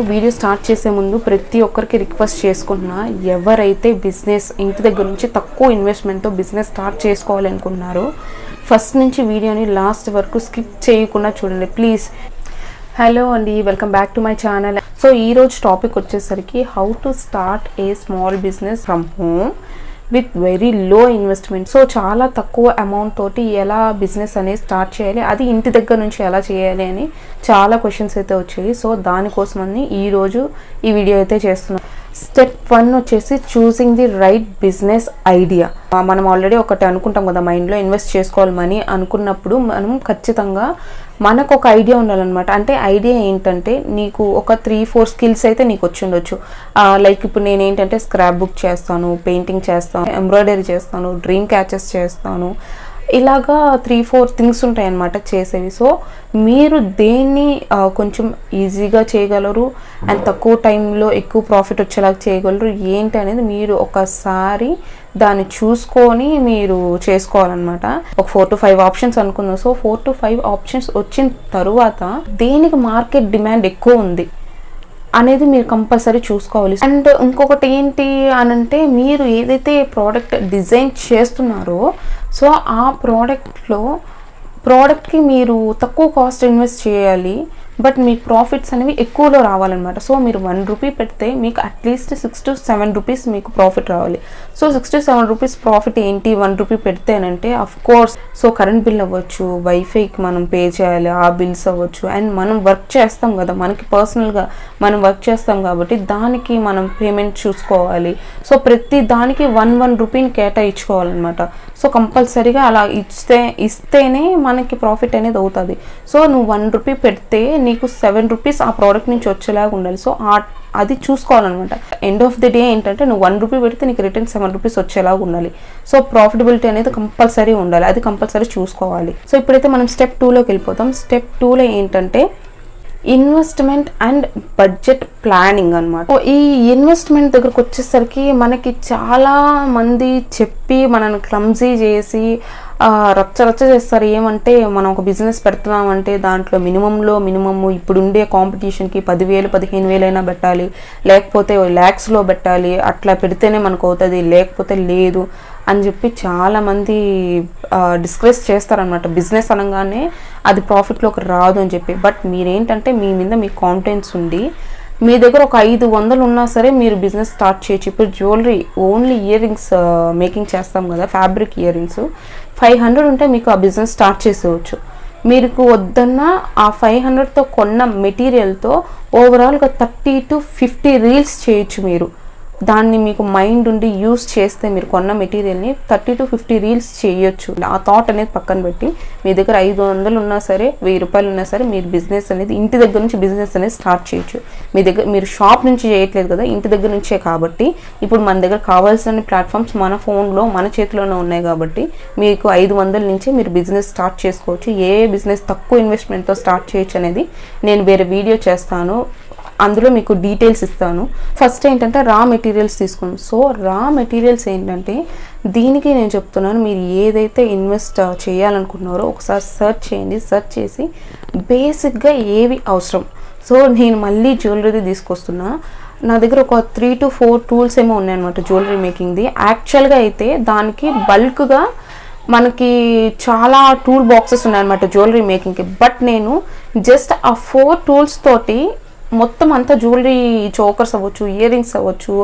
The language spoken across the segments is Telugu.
ముందు వీడియో స్టార్ట్ చేసే ముందు ప్రతి ఒక్కరికి రిక్వెస్ట్ చేసుకుంటున్నా ఎవరైతే బిజినెస్ ఇంటి దగ్గర నుంచి తక్కువ ఇన్వెస్ట్మెంట్తో బిజినెస్ స్టార్ట్ చేసుకోవాలనుకున్నారో ఫస్ట్ నుంచి వీడియోని లాస్ట్ వరకు స్కిప్ చేయకుండా చూడండి. ప్లీజ్ హలో అండి welcome back to my channel so ఈరోజు టాపిక్ వచ్చేసరికి how to start a small business from home with very low investment so చాలా తక్కువ అమౌంట్ తోటి ఎలా బిజినెస్ అనేది స్టార్ట్ చేయాలి అది ఇంటి దగ్గర నుంచి ఎలా చేయాలి అని చాలా క్వశ్చన్స్ అయితే వచ్చాయి. సో దానికోసమని ఈరోజు ఈ వీడియో అయితే చేస్తున్నాం. స్టెప్ వన్ వచ్చేసి choosing the right business idea మనం ఆల్రెడీ ఒకటి అనుకుంటాం కదా మైండ్లో ఇన్వెస్ట్ చేసుకోవాలి మనీ అనుకున్నప్పుడు మనం ఖచ్చితంగా మనకు ఒక ఐడియా ఉండాలన్నమాట. అంటే ఐడియా ఏంటంటే నీకు ఒక త్రీ ఫోర్ స్కిల్స్ అయితే నీకు వచ్చి ఉండొచ్చు. లైక్ ఇప్పుడు నేను ఏంటంటే స్క్రాప్ బుక్ చేస్తాను పెయింటింగ్ చేస్తాను ఎంబ్రాయిడరీ చేస్తాను డ్రీమ్ క్యాచెస్ చేస్తాను ఇలాగా త్రీ ఫోర్ థింగ్స్ ఉంటాయి అన్నమాట చేసేవి. సో మీరు దేన్ని కొంచెం ఈజీగా చేయగలరు? అండ్ తక్కువ టైంలో ఎక్కువ ప్రాఫిట్ వచ్చేలాగా చేయగలరు? ఏంటి అనేది మీరు ఒకసారి దాన్ని చూసుకొని మీరు చేసుకోవాలన్నమాట. ఒక ఫోర్ టు ఫైవ్ ఆప్షన్స్ అనుకుందాం. So four to five options వచ్చిన తరువాత దేనికి మార్కెట్ డిమాండ్ ఎక్కువ ఉంది? అనేది మీరు కంపల్సరీ చూసుకోవాలి. అండ్ ఇంకొకటి ఏంటి అని అంటే మీరు ఏదైతే ప్రోడక్ట్ డిజైన్ చేస్తున్నారో సో ఆ ప్రోడక్ట్లో ప్రోడక్ట్కి మీరు తక్కువ కాస్ట్ ఇన్వెస్ట్ చేయాలి బట్ మీకు ప్రాఫిట్స్ అనేవి ఎక్కువలో రావాలన్నమాట. సో మీరు వన్ రూపీ పెడితే మీకు at least six to seven rupees మీకు ప్రాఫిట్ రావాలి. So sixty seven rupees profit ఏంటి? One rupee పెడితేనంటే of course so current bill అవ్వచ్చు వైఫైకి మనం పే చేయాలి ఆ బిల్స్ అవ్వచ్చు. అండ్ మనం వర్క్ చేస్తాం కదా మనకి పర్సనల్గా మనం వర్క్ చేస్తాం కాబట్టి దానికి మనం పేమెంట్ చూసుకోవాలి. సో ప్రతి దానికి వన్ వన్ రూపీని కేటాయించుకోవాలన్నమాట. సో కంపల్సరీగా అలా ఇస్తే ఇస్తేనే మనకి ప్రాఫిట్ అనేది అవుతుంది. సో నువ్వు వన్ రూపీ పెడితే నీకు సెవెన్ రూపీస్ ఆ ప్రోడక్ట్ నుంచి వచ్చేలాగా ఉండాలి. సో ఆ అది చూసుకోవాలన్నమాట. ఎండ్ ఆఫ్ ది డే ఏంటంటే నువ్వు వన్ రూపీ పెడితే నీకు రిటర్న్ సెవెన్ రూపీస్ వచ్చేలాగా ఉండాలి. సో ప్రాఫిటబిలిటీ అనేది కంపల్సరీ ఉండాలి. అది కంపల్సరీ చూసుకోవాలి. సో ఇప్పుడైతే మనం స్టెప్ టూలోకి వెళ్ళిపోతాం. స్టెప్ టూలో ఏంటంటే ఇన్వెస్ట్మెంట్ అండ్ బడ్జెట్ ప్లానింగ్ అనమాట ఈ ఇన్వెస్ట్మెంట్ దగ్గరకు వచ్చేసరికి మనకి చాలా మంది చెప్పి మనల్ని క్లమ్జీ చేసి రచ్చ రచ్చ చేస్తారు. ఏమంటే మనం ఒక బిజినెస్ పెడుతున్నామంటే దాంట్లో మినిమంలో మినిమము ఇప్పుడుండే కాంపిటీషన్కి పదివేలు పదిహేను వేలైనా పెట్టాలి. లేకపోతే ల్యాక్స్లో పెట్టాలి. అట్లా పెడితేనే మనకు అవుతుంది. లేకపోతే లేదు. అని చెప్పి చాలామంది డిస్కస్ చేస్తారనమాట బిజినెస్ అనగానే అది ప్రాఫిట్లోకి రాదు అని చెప్పి. బట్ మీరేంటంటే మీ మీద మీ కాన్ఫిడెన్స్ ఉండి మీ దగ్గర ఒక ఐదు వందలు ఉన్నా సరే మీరు బిజినెస్ స్టార్ట్ చేయొచ్చు. ఇప్పుడు jewellery only earrings making చేస్తాం కదా fabric earrings five hundred ఉంటే మీకు ఆ బిజినెస్ స్టార్ట్ చేసేవచ్చు. మీకు వద్దన్న ఆ ఫైవ్ హండ్రెడ్తో కొన్న మెటీరియల్తో ఓవరాల్గా థర్టీ టు ఫిఫ్టీ రీల్స్ చేయొచ్చు మీరు. దాన్ని మీకు మైండ్ ఉండి యూస్ చేస్తే మీరు కొన్న మెటీరియల్ని థర్టీ టు ఫిఫ్టీ రీల్స్ చేయొచ్చు. ఆ థాట్ అనేది పక్కన పెట్టి మీ దగ్గర ఐదు వందలు ఉన్నా సరే వెయ్యి రూపాయలు ఉన్నా సరే మీరు బిజినెస్ అనేది ఇంటి దగ్గర నుంచి బిజినెస్ అనేది స్టార్ట్ చేయొచ్చు. మీ దగ్గర మీరు షాప్ నుంచి చేయట్లేదు కదా ఇంటి దగ్గర నుంచే కాబట్టి ఇప్పుడు మన దగ్గర కావాల్సిన ప్లాట్ఫామ్స్ మన ఫోన్లో మన చేతిలోనే ఉన్నాయి కాబట్టి మీకు ఐదు వందల నుంచే మీరు బిజినెస్ స్టార్ట్ చేసుకోవచ్చు. ఏ బిజినెస్ తక్కువ ఇన్వెస్ట్మెంట్తో స్టార్ట్ చేయొచ్చు అనేది నేను వేరే వీడియో చేస్తాను. అందులో మీకు డీటెయిల్స్ ఇస్తాను. ఫస్ట్ ఏంటంటే రా మెటీరియల్స్ తీసుకోండి. సో రా మెటీరియల్స్ ఏంటంటే దీనికి నేను చెప్తున్నాను మీరు ఏదైతే ఇన్వెస్ట్ uh, చేయాలనుకుంటున్నారో ఒకసారి సెర్చ్ చేయండి. సెర్చ్ చేసి బేసిక్గా ఏవి అవసరం. సో నేను మళ్ళీ జ్యువెలరీది తీసుకొస్తున్నా. నా దగ్గర ఒక త్రీ టు ఫోర్ టూల్స్ ఏమో ఉన్నాయన్నమాట జ్యువెలరీ మేకింగ్ది యాక్చువల్గా అయితే దానికి బల్క్గా మనకి చాలా టూల్ బాక్సెస్ ఉన్నాయన్నమాట జ్యువెలరీ మేకింగ్కి బట్ నేను జస్ట్ ఆ ఫోర్ టూల్స్ తోటి మొత్తం అంతా జ్యువెలరీ చోకర్స్ అవ్వచ్చు ఇయర్ రింగ్స్ అవ్వచ్చు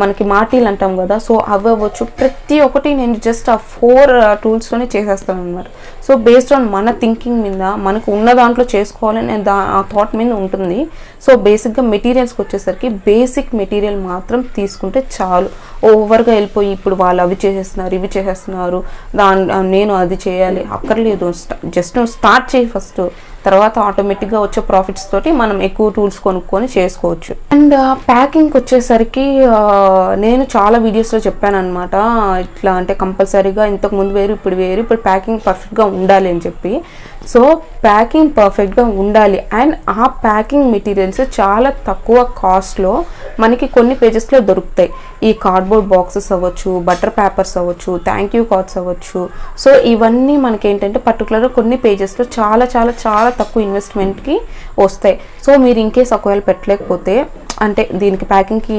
మనకి మాటీలు అంటాం కదా సో అవి అవ్వచ్చు. ప్రతి ఒక్కటి నేను జస్ట్ ఆ ఫోర్ టూల్స్తోనే చేసేస్తాను అనమాట సో బేస్డ్ ఆన్ మన థింకింగ్ మీద మనకు ఉన్న దాంట్లో చేసుకోవాలని నేను దా ఆ థాట్ మీద ఉంటుంది. సో బేసిక్గా మెటీరియల్స్కి వచ్చేసరికి బేసిక్ మెటీరియల్ మాత్రం తీసుకుంటే చాలు. ఓవర్గా వెళ్ళిపోయి ఇప్పుడు వాళ్ళు అవి చేసేస్తున్నారు ఇవి చేసేస్తున్నారు దాని నేను అది చేయాలి అక్కర్లేదు. జస్ట్ నువ్వు స్టార్ట్ చేయి ఫస్ట్ తర్వాత ఆటోమేటిక్గా వచ్చే ప్రాఫిట్స్ తోటి మనం ఎక్కువ టూల్స్ కొనుక్కొని చేసుకోవచ్చు. అండ్ ప్యాకింగ్కి uh, వచ్చేసరికి uh, నేను చాలా వీడియోస్లో చెప్పాను అనమాట ఇట్లా అంటే కంపల్సరీగా ఇంతకు ముందు వేరు ఇప్పుడు వేరు ఇప్పుడు ప్యాకింగ్ పర్ఫెక్ట్గా ఉండాలి అని చెప్పి. సో ప్యాకింగ్ పర్ఫెక్ట్గా ఉండాలి. అండ్ ఆ ప్యాకింగ్ మెటీరియల్స్ చాలా తక్కువ కాస్ట్లో మనకి కొన్ని పేజెస్లో దొరుకుతాయి. ఈ కార్డ్బోర్డ్ బాక్సెస్ అవ్వచ్చు బటర్ పేపర్స్ అవ్వచ్చు థ్యాంక్ యూ కార్డ్స్ అవ్వచ్చు. సో ఇవన్నీ మనకి ఏంటంటే పర్టికులర్గా కొన్ని పేజెస్లో చాలా చాలా చాలా తక్కువ ఇన్వెస్ట్మెంట్కి వస్తాయి. సో మీరు ఇంకేస్ ఒకవేళ పెట్టలేకపోతే అంటే దీనికి ప్యాకింగ్కి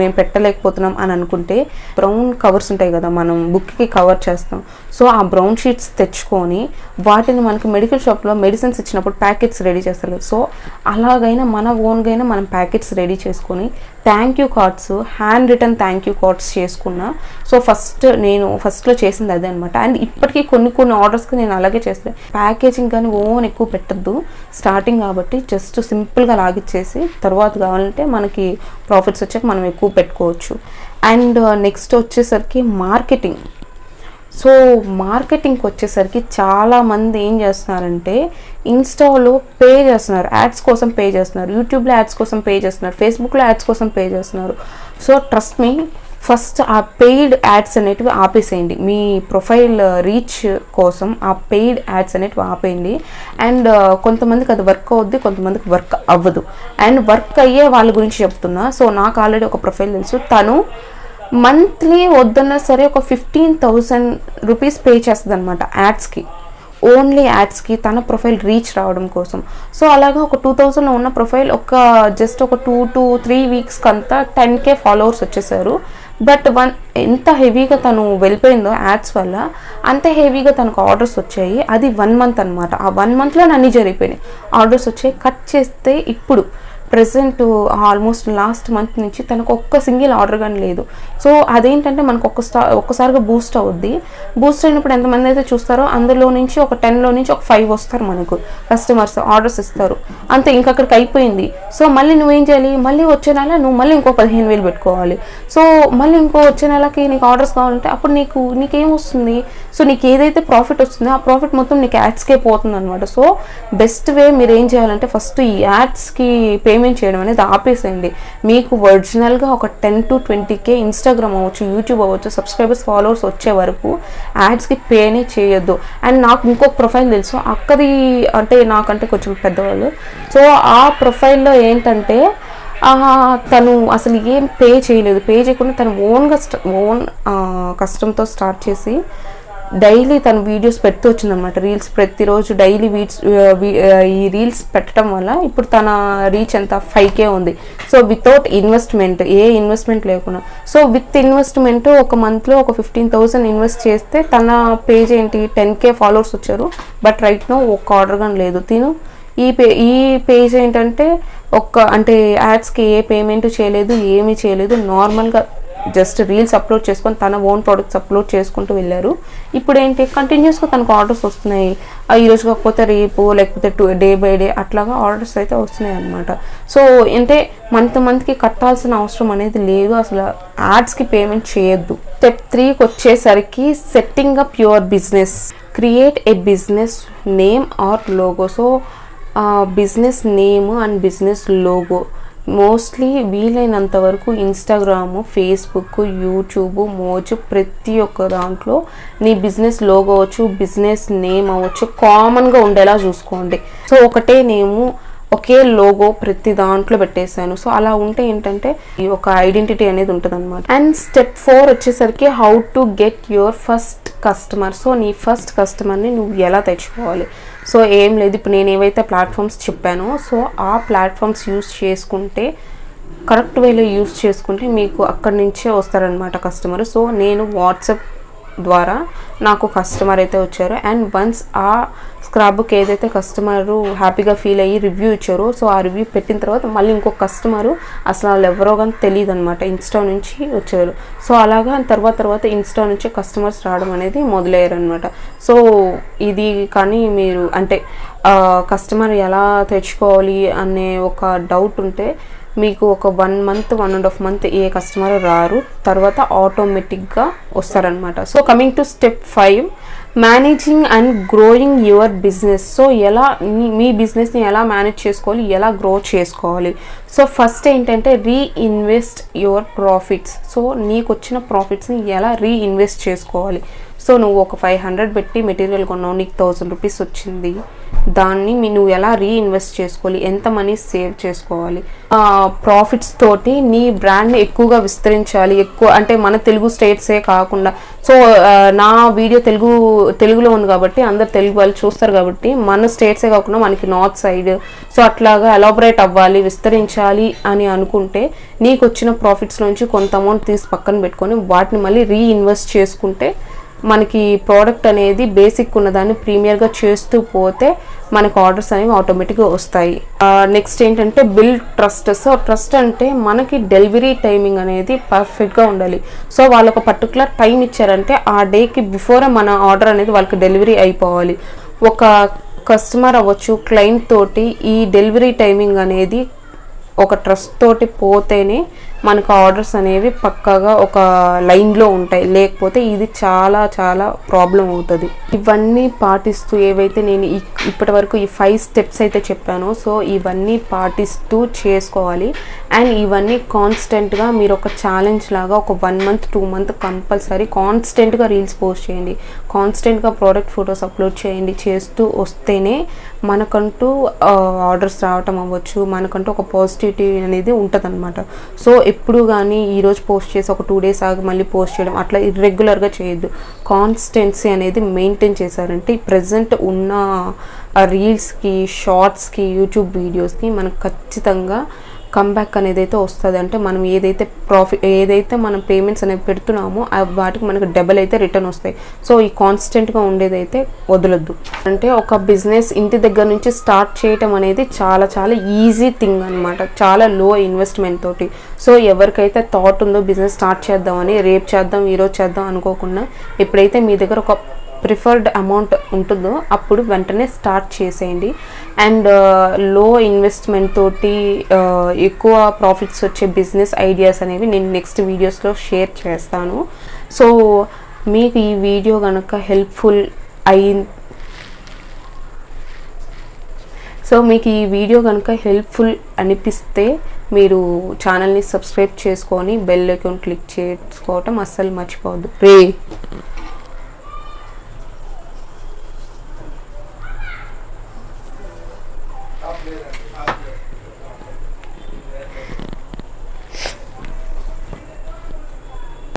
మేము పెట్టలేకపోతున్నాం అని అనుకుంటే బ్రౌన్ కవర్స్ ఉంటాయి కదా మనం బుక్కి కవర్ చేస్తాం. సో ఆ బ్రౌన్ షీట్స్ తెచ్చుకొని వాటిని మనకి మెడికల్ షాప్లో మెడిసిన్స్ ఇచ్చినప్పుడు ప్యాకెట్స్ రెడీ చేస్తారు. సో అలాగైనా మన ఓన్గా అయినా మనం ప్యాకెట్స్ రెడీ చేసుకొని thank you cards hand return thank you cards చేసుకున్నా సో ఫస్ట్ నేను ఫస్ట్లో చేసింది అదే అనమాట అండ్ ఇప్పటికీ కొన్ని కొన్ని ఆర్డర్స్కి నేను అలాగే చేస్తాను ప్యాకేజింగ్ కానీ ఓన్ ఎక్కువ పెట్టద్దు. స్టార్టింగ్ కాబట్టి జస్ట్ సింపుల్గా లాగిచ్చేసి తర్వాత కావాలంటే మనకి ప్రాఫిట్స్ వచ్చాక మనం ఎక్కువ పెట్టుకోవచ్చు. అండ్ నెక్స్ట్ uh, వచ్చేసరికి మార్కెటింగ్ సో మార్కెటింగ్కి వచ్చేసరికి చాలామంది ఏం చేస్తున్నారంటే ఇన్స్టాలో పే చేస్తున్నారు యాడ్స్ కోసం పే చేస్తున్నారు యూట్యూబ్లో యాడ్స్ కోసం పే చేస్తున్నారు ఫేస్బుక్లో యాడ్స్ కోసం పే చేస్తున్నారు. సో ట్రస్ట్ మీ ఫస్ట్ ఆ పెయిడ్ యాడ్స్ అనేటివి ఆపేసేయండి. మీ ప్రొఫైల్ రీచ్ కోసం ఆ పెయిడ్ యాడ్స్ అనేటివి ఆపేయండి. అండ్ కొంతమందికి అది వర్క్ అవుద్ది కొంతమందికి వర్క్ అవ్వదు. అండ్ వర్క్ అయ్యే వాళ్ళ గురించి చెప్తున్నా. సో నాకు ఆల్రెడీ ఒక ప్రొఫైల్ తెలుసు. తను మంత్లీ వద్దన్నా సరే ఒక ఫిఫ్టీన్ థౌసండ్ రూపీస్ పే చేస్తుంది అనమాట యాడ్స్కి ఓన్లీ యాడ్స్కి తన ప్రొఫైల్ రీచ్ రావడం కోసం. సో అలాగా ఒక టూ థౌజండ్లో ఉన్న ప్రొఫైల్ ఒక జస్ట్ ఒక టూ టు త్రీ వీక్స్కి అంతా టెన్ కే ఫాలోవర్స్ వచ్చేసారు. బట్ వన్ ఎంత హెవీగా తను వెళ్ళిపోయిందో యాడ్స్ వల్ల అంత హెవీగా తనకు ఆర్డర్స్ వచ్చాయి. అది వన్ మంత్ అనమాట ఆ వన్ మంత్లో అన్నీ జరిగిపోయినాయి. ఆర్డర్స్ వచ్చాయి. కట్ చేస్తే ఇప్పుడు ప్రజెంట్ ఆల్మోస్ట్ లాస్ట్ మంత్ నుంచి తనకు ఒక్క సింగిల్ ఆర్డర్ కానీ లేదు. సో అదేంటంటే మనకు ఒక్క ఒక్కసారిగా బూస్ట్ అవుద్ది. బూస్ట్ అయినప్పుడు ఎంతమంది అయితే చూస్తారో అందులో నుంచి ఒక టెన్లో నుంచి ఒక ఫైవ్ వస్తారు మనకు. కస్టమర్స్ ఆర్డర్స్ ఇస్తారు. అంతే ఇంకక్కడికి అయిపోయింది. సో మళ్ళీ నువ్వేం చేయాలి? మళ్ళీ వచ్చే నెల నువ్వు మళ్ళీ ఇంకో పదిహేను వేలు పెట్టుకోవాలి. సో మళ్ళీ ఇంకో వచ్చే నెలకి నీకు ఆర్డర్స్ కావాలంటే అప్పుడు నీకు నీకేం వస్తుంది? సో నీకు ఏదైతే ప్రాఫిట్ వస్తుందో ఆ ప్రాఫిట్ మొత్తం నీకు యాడ్స్కే పోతుంది అనమాట సో బెస్ట్ వే మీరు ఏం చేయాలంటే ఫస్ట్ ఈ యాడ్స్కి పేమెంట్ చేయడం అనేది ఆపేసేయండి. మీకు ఒరిజినల్గా ఒక టెన్ టు ట్వంటీకే ఇన్స్టాగ్రామ్ అవ్వచ్చు యూట్యూబ్ అవ్వచ్చు సబ్స్క్రైబర్స్ ఫాలోవర్స్ వచ్చే వరకు యాడ్స్కి పేనే చేయొద్దు. అండ్ నాకు ఇంకొక ప్రొఫైల్ తెలుసు. అక్కది అంటే నాకంటే కొంచెం పెద్దవాళ్ళు. సో ఆ ప్రొఫైల్లో ఏంటంటే తను అసలు ఏం పే చేయలేదు. పే చేయకుండా తను ఓన్గా ఓన్ కష్టంతో స్టార్ట్ చేసి డైలీ తను వీడియోస్ పెడుతూ వచ్చిందనమాట రీల్స్ ప్రతిరోజు డైలీ వీడ్స్ ఈ రీల్స్ పెట్టడం వల్ల ఇప్పుడు తన రీచ్ ఎంత ఫైవ్కే ఉంది. సో వితౌట్ ఇన్వెస్ట్మెంట్ ఏ ఇన్వెస్ట్మెంట్ లేకుండా. సో విత్ ఇన్వెస్ట్మెంట్ ఒక మంత్లో ఒక ఫిఫ్టీన్ థౌసండ్ ఇన్వెస్ట్ చేస్తే తన పేజ్ ఏంటి టెన్ కే ఫాలోవర్స్ వచ్చారు. బట్ రైట్ నో ఒక్క ఆర్డర్ కానీ లేదు. తిను ఈ పే ఈ పేజ్ ఏంటంటే ఒక్క అంటే యాడ్స్కి ఏ పేమెంట్ చేయలేదు ఏమీ చేయలేదు. నార్మల్గా జస్ట్ రీల్స్ అప్లోడ్ చేసుకొని తన ఓన్ ప్రోడక్ట్స్ అప్లోడ్ చేసుకుంటూ వెళ్ళారు. ఇప్పుడు ఏంటి కంటిన్యూస్గా తనకు ఆర్డర్స్ వస్తున్నాయి. ఆ కాకపోతే రేపు లేకపోతే టూ డే బై డే అట్లాగా ఆర్డర్స్ అయితే వస్తున్నాయి అనమాట సో అంటే మంత్ మంత్కి కట్టాల్సిన అవసరం అనేది లేదు. అసలు యాడ్స్కి పేమెంట్ చేయొద్దు. స్టెప్ త్రీకి వచ్చేసరికి setting up your business. Create a business name or logo. So business name and business logo. Mostly వీలైనంత వరకు ఇన్స్టాగ్రాము ఫేస్బుక్ యూట్యూబ్ మోజు ప్రతి ఒక్క దాంట్లో నీ బిజినెస్ లోగో అవ్వచ్చు బిజినెస్ నేమ్ అవ్వచ్చు కామన్గా ఉండేలా చూసుకోండి. సో ఒకటే నేము ఒకే లోగో ప్రతి దాంట్లో పెట్టేశాను. సో అలా ఉంటే ఏంటంటే ఈ ఒక ఐడెంటిటీ అనేది ఉంటుంది అనమాట అండ్ స్టెప్ ఫోర్ వచ్చేసరికి how to get your first customer so నీ ఫస్ట్ కస్టమర్ని నువ్వు ఎలా తెచ్చుకోవాలి? సో ఏం లేదు. ఇప్పుడు నేను ఏవైతే ప్లాట్ఫామ్స్ చెప్పానో సో ఆ ప్లాట్ఫామ్స్ యూస్ చేసుకుంటే కరెక్ట్ వేలో యూస్ చేసుకుంటే మీకు అక్కడి నుంచే వస్తారనమాట కస్టమర్ సో నేను వాట్సాప్ ద్వారా నాకు కస్టమర్ అయితే వచ్చారు. అండ్ వన్స్ ఆ స్క్రబ్కి ఏదైతే కస్టమరు హ్యాపీగా ఫీల్ అయ్యి రివ్యూ ఇచ్చారో సో ఆ రివ్యూ పెట్టిన తర్వాత మళ్ళీ ఇంకొక కస్టమరు అసలు వాళ్ళు ఎవరో కానీ తెలియదు అనమాట ఇన్స్టా నుంచి వచ్చారు. సో అలాగా తర్వాత తర్వాత ఇన్స్టా నుంచి కస్టమర్స్ రావడం అనేది మొదలయ్యారు అనమాట సో ఇది కానీ మీరు అంటే కస్టమర్ ఎలా తెచ్చుకోవాలి అనే ఒక డౌట్ ఉంటే మీకు ఒక one month one and half month a customer రారు తర్వాత ఆటోమేటిక్గా వస్తారనమాట so coming to step five managing and growing your business so ఎలా మీ- బిజినెస్ని ఎలా మేనేజ్ చేసుకోవాలి ఎలా గ్రో చేసుకోవాలి? సో ఫస్ట్ ఏంటంటే రీఇన్వెస్ట్ యువర్ ప్రాఫిట్స్ సో నీకు వచ్చిన ప్రాఫిట్స్ని ఎలా రీఇన్వెస్ట్ చేసుకోవాలి? సో నువ్వు ఒక ఫైవ్ హండ్రెడ్ పెట్టి మెటీరియల్ కొన్నావు నీకు థౌజండ్ రూపీస్ వచ్చింది. దాన్ని మీ నువ్వు ఎలా రీఇన్వెస్ట్ చేసుకోవాలి? ఎంత మనీ సేవ్ చేసుకోవాలి? ప్రాఫిట్స్ తోటి నీ బ్రాండ్ని ఎక్కువగా విస్తరించాలి. ఎక్కువ అంటే మన తెలుగు స్టేట్సే కాకుండా. సో నా వీడియో తెలుగు తెలుగులో ఉంది కాబట్టి అందరు తెలుగు వాళ్ళు చూస్తారు కాబట్టి మన స్టేట్సే కాకుండా మనకి నార్త్ సైడ్ సో అట్లాగా ఎలాబరేట్ అవ్వాలి విస్తరించాలి అని అనుకుంటే నీకు వచ్చిన ప్రాఫిట్స్ నుంచి కొంత అమౌంట్ తీసి పక్కన పెట్టుకొని వాటిని మళ్ళీ రీఇన్వెస్ట్ చేసుకుంటే మనకి ప్రోడక్ట్ అనేది బేసిక్ ఉన్నదాన్ని ప్రీమియర్గా చేస్తూ పోతే మనకు ఆర్డర్స్ అనేవి ఆటోమేటిక్గా వస్తాయి. నెక్స్ట్ ఏంటంటే బిల్ ట్రస్ట్ సో ట్రస్ట్ అంటే మనకి డెలివరీ టైమింగ్ అనేది పర్ఫెక్ట్గా ఉండాలి. సో వాళ్ళు ఒక పర్టికులర్ టైం ఇచ్చారంటే ఆ డేకి బిఫోర్ మన ఆర్డర్ అనేది వాళ్ళకి డెలివరీ అయిపోవాలి. ఒక కస్టమర్ అవ్వచ్చు క్లయింట్ తోటి ఈ డెలివరీ టైమింగ్ అనేది ఒక ట్రస్ట్ తోటి పోతేనే మనకు ఆర్డర్స్ అనేవి పక్కాగా ఒక లైన్లో ఉంటాయి. లేకపోతే ఇది చాలా చాలా ప్రాబ్లం అవుతుంది. ఇవన్నీ పాటిస్తూ ఏవైతే నేను ఇప్పటి వరకు ఈ ఫైవ్ స్టెప్స్ అయితే చెప్పానో సో ఇవన్నీ పాటిస్తూ చేసుకోవాలి. అండ్ ఇవన్నీ కాన్స్టెంట్గా మీరు ఒక ఛాలెంజ్ లాగా ఒక one month two month compulsory కాన్స్టెంట్గా రీల్స్ పోస్ట్ చేయండి. కాన్స్టెంట్గా ప్రోడక్ట్ ఫొటోస్ అప్లోడ్ చేయండి. చేస్తూ వస్తేనే మనకంటూ ఆర్డర్స్ రావటం అవ్వచ్చు. మనకంటూ ఒక పాజిటివిటీ అనేది ఉంటుంది అనమాట సో ఎప్పుడు కానీ ఈరోజు పోస్ట్ చేసి ఒక టూ డేస్ ఆగి మళ్ళీ పోస్ట్ చేయడం అట్లా ఇర్రెగ్యులర్గా చేయొద్దు. కాన్స్టెన్సీ అనేది మెయింటైన్ చేశారంటే ప్రజెంట్ ఉన్న రీల్స్కి షార్ట్స్కి యూట్యూబ్ వీడియోస్కి మనకు ఖచ్చితంగా కమ్బ్యాక్ అనేది అయితే వస్తుంది. అంటే మనం ఏదైతే ప్రాఫిట్ ఏదైతే మనం పేమెంట్స్ అనేవి పెడుతున్నామో వాటికి మనకు డబల్ అయితే రిటర్న్ వస్తాయి. సో ఈ కాన్స్టెంట్గా ఉండేదైతే వదలొద్దు. అంటే ఒక బిజినెస్ ఇంటి దగ్గర నుంచి స్టార్ట్ చేయటం అనేది చాలా చాలా ఈజీ థింగ్ అనమాట చాలా లో ఇన్వెస్ట్మెంట్ తోటి. సో ఎవరికైతే థాట్ ఉందో బిజినెస్ స్టార్ట్ చేద్దామని రేపు చేద్దాం ఈరోజు చేద్దాం అనుకోకుండా ఎప్పుడైతే మీ దగ్గర ఒక ప్రిఫర్డ్ అమౌంట్ ఉంటుందో అప్పుడు వెంటనే స్టార్ట్ చేసేయండి. అండ్ uh, లో ఇన్వెస్ట్మెంట్ తోటి uh, ఎక్కువ ప్రాఫిట్స్ వచ్చే బిజినెస్ ఐడియాస్ అనేవి నేను నెక్స్ట్ వీడియోస్లో షేర్ చేస్తాను. సో మీకు ఈ వీడియో కనుక హెల్ప్ఫుల్ అయి సో మీకు ఈ వీడియో కనుక హెల్ప్ఫుల్ అనిపిస్తే మీరు ఛానల్ని సబ్స్క్రైబ్ చేసుకొని బెల్ ఐకాన్ క్లిక్ చేసుకోవటం అస్సలు మర్చిపోవద్దు. రే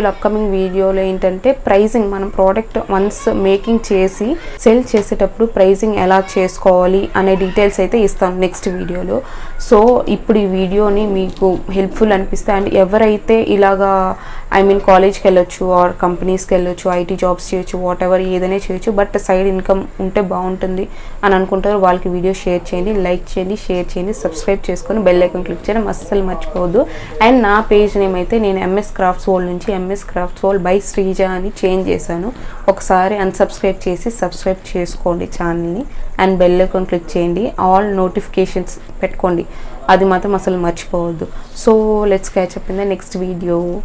అప్కమింగ్ వీడియోలో ఏంటంటే ప్రైజింగ్ మనం ప్రోడక్ట్ వన్స్ మేకింగ్ చేసి సెల్ చేసేటప్పుడు ప్రైజింగ్ ఎలా చేసుకోవాలి అనే డీటెయిల్స్ అయితే ఇస్తాను నెక్స్ట్ వీడియోలో సో ఇప్పుడు ఈ వీడియోని మీకు హెల్ప్ఫుల్ అనిపిస్తే అండ్ ఎవరైతే ఇలాగా ఐ మీన్ కాలేజ్కి వెళ్ళొచ్చు ఆర్ కంపెనీస్కి వెళ్ళొచ్చు ఐటీ జాబ్స్ చేయొచ్చు వాట్ ఎవర్ ఏదైనా చేయొచ్చు బట్ సైడ్ ఇన్కమ్ ఉంటే బాగుంటుంది అని అనుకుంటారు వాళ్ళకి వీడియో షేర్ చేయండి లైక్ చేయండి షేర్ చేయండి సబ్స్క్రైబ్ చేసుకొని బెల్ ఐకాన్ క్లిక్ చేయడం అస్సలు మర్చిపోవద్దు. అండ్ నా పేజ్ నేమ్ అయితే నేను ఎంఎస్ క్రాఫ్ట్స్ వరల్డ్ నుంచి MS crafts world by Sreeja అని చేంజ్ చేశాను. ఒకసారి అన్సబ్స్క్రైబ్ చేసి సబ్స్క్రైబ్ చేసుకోండి ఛానల్ని అండ్ బెల్ ఐకాన్ క్లిక్ చేయండి. ఆల్ నోటిఫికేషన్స్ పెట్టుకోండి. అది మాత్రం అసలు మర్చిపోవద్దు. So let's catch up in the next video